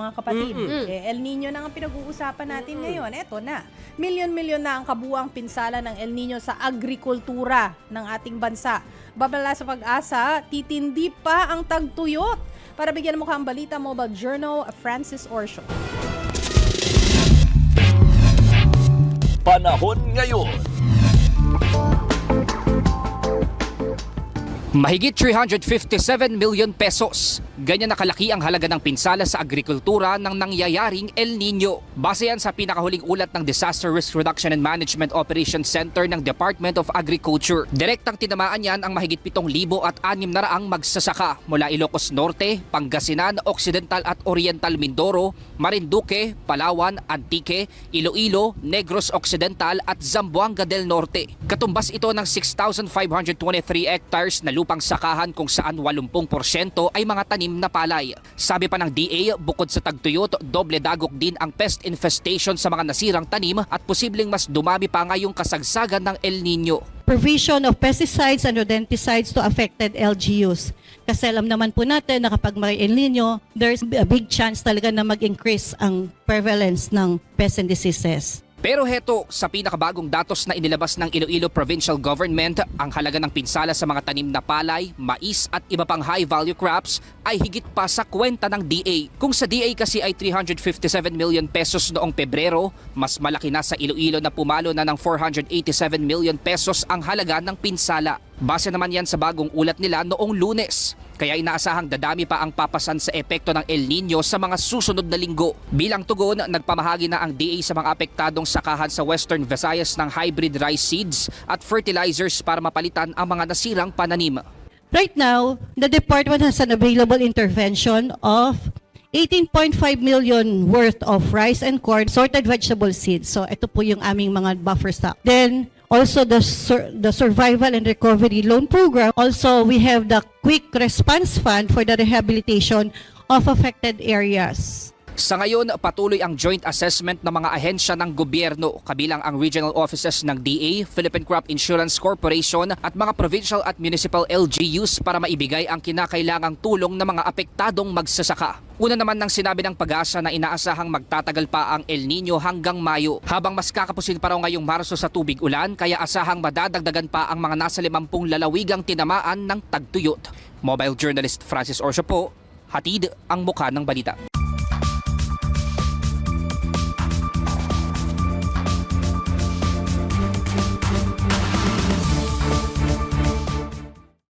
mga kapatid. Eh, El Nino na ang pinag-uusapan natin ngayon. Eto na. Milyon-milyon na ang kabuang pinsala ng El Nino sa agrikultura ng ating bansa. Babala sa pag-asa, titindi pa ang tagtuyot. Para bigyan mo ang balita, Mobile Journal, Francis Orsho. Panahon ngayon. Mahigit 357 million pesos. Ganyan nakalaki ang halaga ng pinsala sa agrikultura ng nangyayaring El Nino. Base yan sa pinakahuling ulat ng Disaster Risk Reduction and Management Operations Center ng Department of Agriculture. Direktang tinamaan yan ang mahigit 7,000 at 600 magsasaka mula Ilocos Norte, Pangasinan, Occidental at Oriental Mindoro, Marinduque, Palawan, Antique, Iloilo, Negros Occidental at Zamboanga del Norte. Katumbas ito ng 6,523 hectares na lupang sakahan kung saan 80% ay mga tanim na palay. Sabi pa ng DA, bukod sa tagtuyot, doble dagok din ang pest infestation sa mga nasirang tanim at posibleng mas dumami pa nga yung kasagsagan ng El Nino. provision of pesticides and rodenticides to affected LGUs. Kasi alam naman po natin na kapag may El Nino, there's a big chance talaga na mag-increase ang prevalence ng pests and diseases. Pero heto, sa pinakabagong datos na inilabas ng Iloilo Provincial Government, ang halaga ng pinsala sa mga tanim na palay, mais at iba pang high-value crops ay higit pa sa kwenta ng DA. Kung sa DA kasi ay 357 million pesos noong Pebrero, mas malaki na sa Iloilo na pumalo na ng 487 million pesos ang halaga ng pinsala. Base naman yan sa bagong ulat nila noong lunes. Kaya inaasahang dadami pa ang papasan sa epekto ng El Nino sa mga susunod na linggo. Bilang tugon, nagpamahagi na ang DA sa mga apektadong sakahan sa Western Visayas ng hybrid rice seeds at fertilizers para mapalitan ang mga nasirang pananim. Right now, the department has an available intervention of 18.5 million worth of rice and corn, sorted vegetable seeds. So ito po yung aming mga buffer stock. Then also the sur- the survival and recovery loan program. Also we have the quick response fund for the rehabilitation of affected areas. Sa ngayon, patuloy ang joint assessment ng mga ahensya ng gobyerno kabilang ang regional offices ng DA, Philippine Crop Insurance Corporation at mga provincial at municipal LGUs para maibigay ang kinakailangang tulong ng mga apektadong magsasaka. Una naman ng sinabi ng pag-asa na inaasahang magtatagal pa ang El Nino hanggang Mayo. Habang mas kakapusin pa raw ngayong Marso sa tubig ulan, kaya asahang madadagdagan pa ang mga nasa 50 lalawigang tinamaan ng tagtuyot. Mobile journalist Francis Orsio po, hatid ang mukha ng balita.